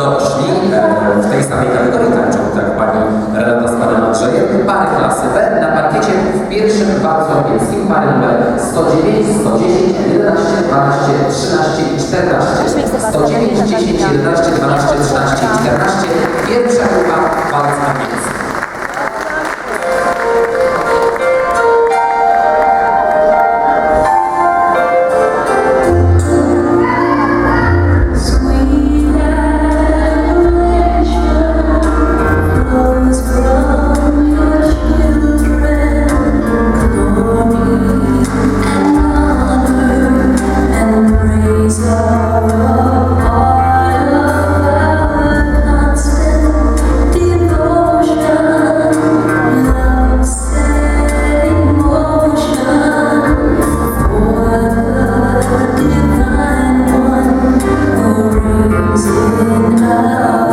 dorośli w tej samej kategorii tańczą, tak pani Renata z panem Andrzejem. Pary klasy B na parkiecie w pierwszym walcu angielskim pary numer 109, 110, 11, 12, 13 i 14. 109, 10, 11, 12, 13 love.